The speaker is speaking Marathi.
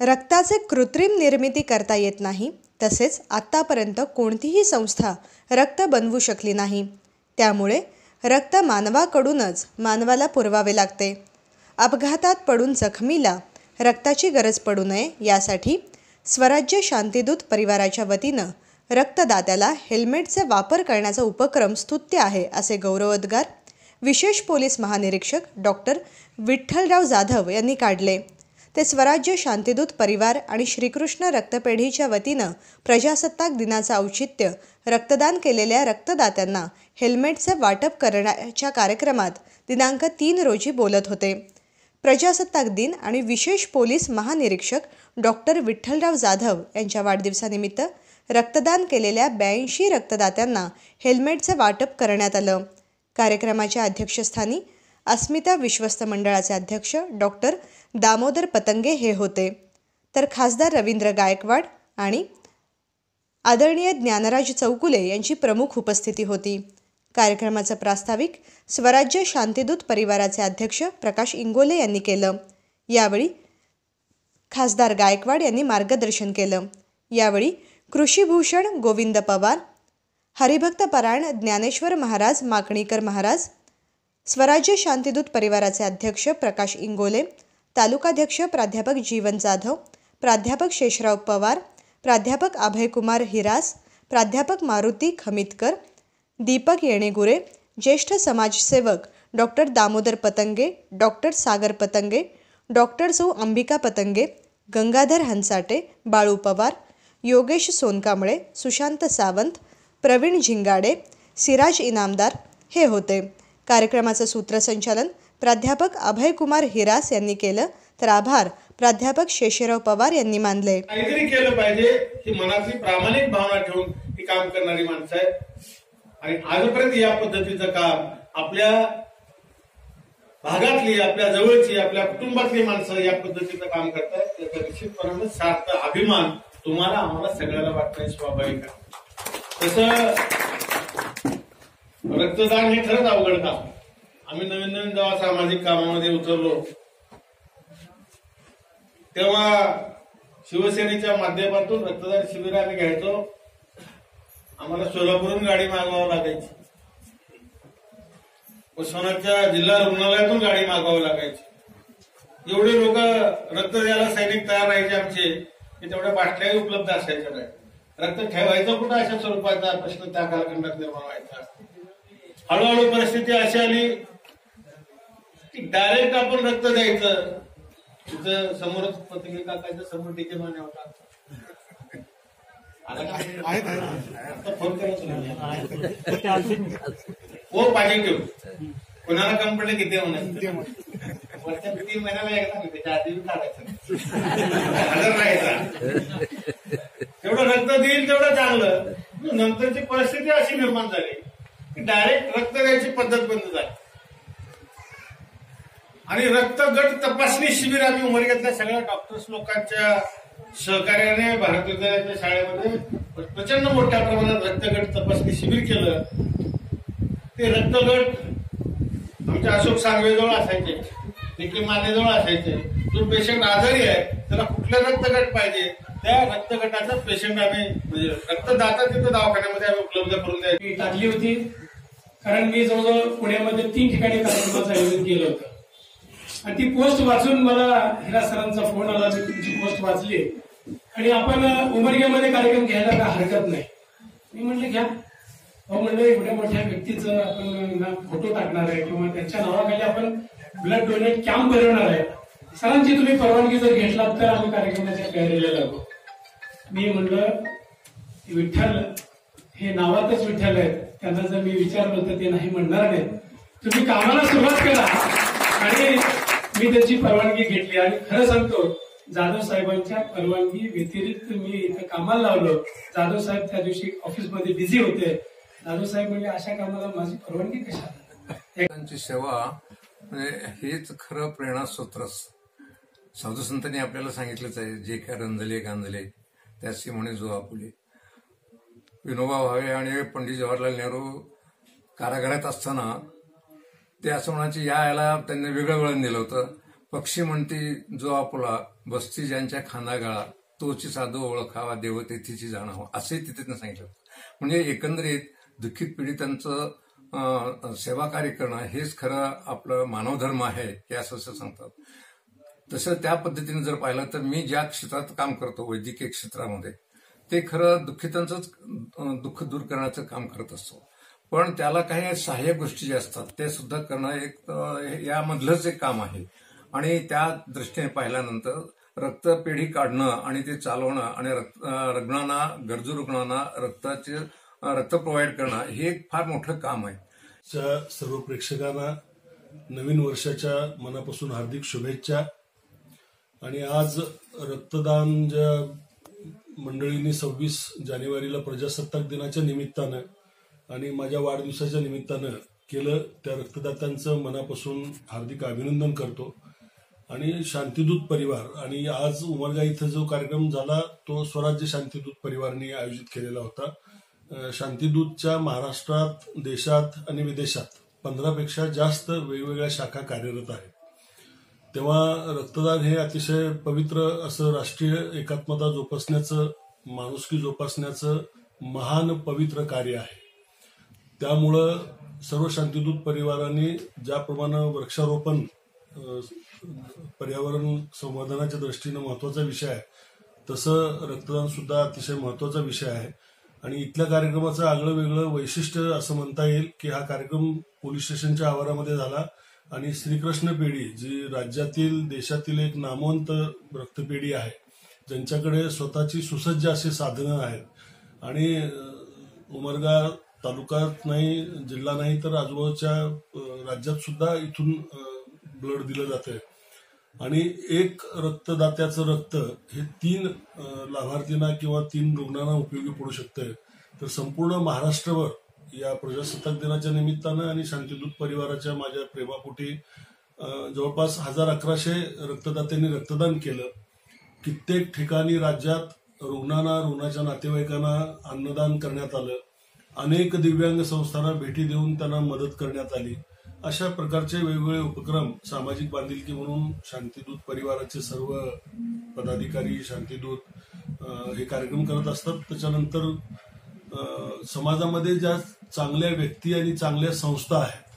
रक्ताचे कृत्रिम निर्मिती करता येत नाही तसेच आत्तापर्यंत कोणतीही संस्था रक्त बनवू शकली नाही. त्यामुळे रक्त मानवाकडूनच मानवाला पुरवावे लागते. अपघातात पडून जखमीला रक्ताची गरज पडू नये यासाठी स्वराज्य शांतीदूत परिवाराच्या वतीनं रक्तदात्याला हेल्मेटचा वापर करण्याचा उपक्रम स्तुत्य आहे असे गौरवोद्गार विशेष पोलीस महानिरीक्षक डॉक्टर विठ्ठलराव जाधव यांनी काढले. ते स्वराज्य शांतिदूत परिवार आणि श्रीकृष्ण रक्तपेढीच्या वतीनं प्रजासत्ताक दिनाचं औचित्य रक्तदान केलेल्या रक्तदात्यांना हेल्मेटचं वाटप करण्याच्या कार्यक्रमात दिनांक तीन रोजी बोलत होते. प्रजासत्ताक दिन आणि विशेष पोलीस महानिरीक्षक डॉक्टर विठ्ठलराव जाधव यांच्या वाढदिवसानिमित्त रक्तदान केलेल्या ब्याऐंशी रक्तदात्यांना हेल्मेटचं वाटप करण्यात आलं. कार्यक्रमाच्या अध्यक्षस्थानी अस्मिता विश्वस्त मंडळाचे अध्यक्ष डॉक्टर दामोदर पतंगे हे होते. तर खासदार रवींद्र गायकवाड आणि आदरणीय ज्ञानराज चौकुले यांची प्रमुख उपस्थिती होती. कार्यक्रमाचं प्रास्ताविक स्वराज्य शांतिदूत परिवाराचे अध्यक्ष प्रकाश इंगोले यांनी केलं. यावेळी खासदार गायकवाड यांनी मार्गदर्शन केलं. यावेळी कृषीभूषण गोविंद पवार हरिभक्त परायण ज्ञानेश्वर महाराज माकणीकर महाराज स्वराज्य शांतिदूत परिवाराचे अध्यक्ष प्रकाश इंगोले तालुकाध्यक्ष प्राध्यापक जीवन जाधव प्राध्यापक शेषराव पवार प्राध्यापक अभयकुमार हिरास प्राध्यापक मारुती खमितकर दीपक येणेगुरे ज्येष्ठ समाजसेवक doctor Damodar Patange doctor Sagar Patange doctor सौ अंबिका पतंगे गंगाधर हंसाटे बाळू पवार योगेश सोनकांबळे सुशांत सावंत प्रवीण झिंगाडे सिराज इनामदार हे होते. कार्यक्रमाचं सूत्रसंचालन प्राध्यापक अभयकुमार हिरास यांनी केलं. तर आभार प्राध्यापक शेषराव पवार यांनी मानले. काहीतरी केलं पाहिजे ही मनाची प्रामाणिक भावना ठेवून ही काम करणारी माणसं आहेत. आणि आजपर्यंत या पद्धतीचं काम आपल्या भागातली आपल्या जवळची आपल्या कुटुंबातली माणसं या पद्धतीचं काम करतात त्याचा निश्चितपणानं सार्थ अभिमान तुम्हाला आम्हाला सगळ्याला वाटणं स्वाभाविक आहे. तसं रक्तदान हे खरंच अवघड काम. आम्ही नवीन नवीन जेव्हा सामाजिक कामामध्ये उतरलो तेव्हा शिवसेनेच्या माध्यमातून रक्तदान शिबिर आम्ही घ्यायचो. आम्हाला सोलापूरहून गाडी मागवावं लागायची. उस्मानाच्या जिल्हा रुग्णालयातून गाडी मागवावी लागायची. एवढे लोक रक्त द्यायला सैनिक तयार राहायचे आमचे की तेवढ्या बाटल्याही उपलब्ध असायच्या नाही रक्त ठेवायचं कुठं अशा स्वरूपाचा प्रश्न त्या कालखंडात निर्माण व्हायचा? हळूहळू परिस्थिती अशी आली की डायरेक्ट आपण रक्त द्यायचं. तिथं समोरच पत्रिका काकाच्या समोर टीके माने होता. फोन हो पॉझिटिव्ह कोणाला कमी पडलं किती वरच्या तीन महिन्याला एकदा नाही, त्याच्या आधी बी काढायचं. हजर राहायचा तेवढं रक्त देईल तेवढं चांगलं. नंतरची परिस्थिती अशी निर्माण झाली. डायरेक्ट रक्त द्यायची पद्धत बंद झाली. आणि रक्त गट तपासणी शिबिर आम्ही उमरग्यातल्या सगळ्या डॉक्टर्स लोकांच्या सहकार्याने भारत विद्यालयाच्या शाळेमध्ये प्रचंड मोठ्या प्रमाणात रक्तगट तपासणी शिबिर केलं. ते रक्तगट आमच्या अशोक सांगवेजवळ असायचे देखील मानेजवळ असायचे. जो पेशंट आजारी आहे त्याला कुठलं रक्तगट पाहिजे? त्या रक्तगटाचा पेशंट आम्ही म्हणजे रक्तदाता तिथं दवाखान्यामध्ये आम्ही उपलब्ध करून द्यायची मी टाकली होती. कारण मी जवळजवळ पुण्यामध्ये तीन ठिकाणी कार्यक्रमाचं आयोजन केलं होतं. आणि ती पोस्ट वाचून मला हिरा सरांचा फोन आला मी तुमची पोस्ट वाचली. आणि आपण उमरग्यामध्ये कार्यक्रम घ्यायला काय हरकत नाही? मी म्हटलं घ्या. अहो म्हणलं एवढ्या मोठ्या व्यक्तीचं आपण फोटो टाकणार आहे किंवा त्यांच्या नावाखाली आपण ब्लड डोनेट कॅम्प भरवणार आहे. सरांची तुम्ही परवानगी जर घेतलात तर आम्ही कार्यक्रमाच्या तयारीला लागू. मी म्हणलं विठ्ठल हे नावातच विठ्ठल आहेत. त्यांना जर मी विचारलं तर ते नाही म्हणणार नाहीत तुम्ही कामाला सुरुवात करा. आणि मी त्याची परवानगी घेतली. आणि खरं सांगतो जाधव साहेबांच्या परवानगी व्यतिरिक्त मी इथं कामाला लावलो. जाधव साहेब त्या दिवशी ऑफिसमध्ये बिझी होते. जाधव साहेब म्हणजे अशा कामाला माझी परवानगी कशा त्यांची सेवा म्हणजे हेच खरं प्रेरणास्त्रोत्र साधू संतांनी आपल्याला सांगितलंच आहे जे काय रंजले गांजले त्याची म्हणे जो फुले विनोबा भावे आणि पंडित जवाहरलाल नेहरू कारागृहात असताना ते असं म्हणायचे या याला त्यांनी वेगळं वळण दिलं होतं. पक्षी म्हणती जो आपला बस्ती ज्यांच्या खांदागाळा तोची साधू ओळखावा देवतेथीची जाणावा. असे तिथे त्यांनी सांगितलं होतं. म्हणजे एकंदरीत दुःखित पीडितांचं सेवा कार्य करणं हेच खरं आपलं मानवधर्म आहे हे असं असं सांगतात. तसं त्या पद्धतीने जर पाहिलं तर मी ज्या क्षेत्रात काम करतो वैद्यकीय क्षेत्रामध्ये ते खरं दुःखितांचंच दुःख दूर करण्याचं काम करत असतो. पण त्याला काही सहाय्यक गोष्टी ज्या असतात ते सुद्धा करणं एक यामधलंच एक काम आहे. आणि त्या दृष्टीने पाहिल्यानंतर रक्तपेढी काढणं आणि ते चालवणं आणि रक्त- रुग्णांना गरजू रुग्णांना रक्ताचे रक्त प्रोव्हाइड करणं हे एक फार मोठं काम आहे. सर्व प्रेक्षकांना नवीन वर्षाच्या मनापासून हार्दिक शुभेच्छा. आणि आज रक्तदान ज्या मंडळींनी सव्वीस जानेवारीला प्रजासत्ताक दिनाच्या निमित्तानं आणि माझ्या वाढदिवसाच्या निमित्तानं केलं त्या रक्तदात्यांचं मनापासून हार्दिक अभिनंदन करतो. आणि शांतीदूत परिवार आणि आज उमरगा इथं जो कार्यक्रम झाला तो स्वराज्य शांतीदूत परिवारने आयोजित केलेला होता. शांतीदूतच्या महाराष्ट्रात देशात आणि विदेशात पंधरापेक्षा जास्त वेगवेगळ्या शाखा कार्यरत आहेत. तेव्हा रक्तदान हे अतिशय पवित्र असं राष्ट्रीय एकात्मता जोपासण्याचं माणुसकी जोपासण्याचं महान पवित्र कार्य आहे. त्यामुळं सर्व शांतीदूत परिवारांनी ज्याप्रमाणे वृक्षारोपण पर्यावरण संवर्धनाच्या दृष्टीनं महत्त्वाचा विषय आहे तसं रक्तदान सुद्धा अतिशय महत्त्वाचा विषय आहे. आणि इथल्या कार्यक्रमाचं आगळं वेगळं वैशिष्ट्य असं म्हणता येईल की हा कार्यक्रम पोलीस स्टेशनच्या आवारामध्ये झाला. आणि श्रीकृष्ण पेढी जी राज्यातील देशातील एक नामवंत रक्तपेढी आहे ज्यांच्याकडे स्वतःची सुसज्ज अशी साधनं आहेत. आणि उमरगा तालुक्यात नाही जिल्हा नाही तर आजूबाजूच्या राज्यात सुद्धा इथून ब्लड दिलं जातंय. आणि एक रक्तदात्याचं रक्त हे तीन लाभार्थींना किंवा तीन रुग्णांना उपयोगी पडू शकतंय. तर संपूर्ण महाराष्ट्रभर या प्रजासत्ताक दिनाच्या निमित्तानं आणि शांतिदूत परिवाराच्या माझ्या प्रेमापोटी जवळपास हजार अकराशे रक्तदात्यांनी रक्तदान केलं. कित्येक ठिकाणी राज्यात रुग्णांना रुग्णाच्या नातेवाईकांना अन्नदान करण्यात आलं. अनेक दिव्यांग संस्थांना भेटी देऊन त्यांना मदत करण्यात आली. अशा प्रकारचे वेगवेगळे उपक्रम सामाजिक बांधिलकी म्हणून शांतीदूत परिवाराचे सर्व पदाधिकारी शांतीदूत हे कार्यक्रम करत असतात. त्याच्यानंतर समाजामध्ये ज्या चांगल्या व्यक्ती आणि चांगल्या संस्था आहेत.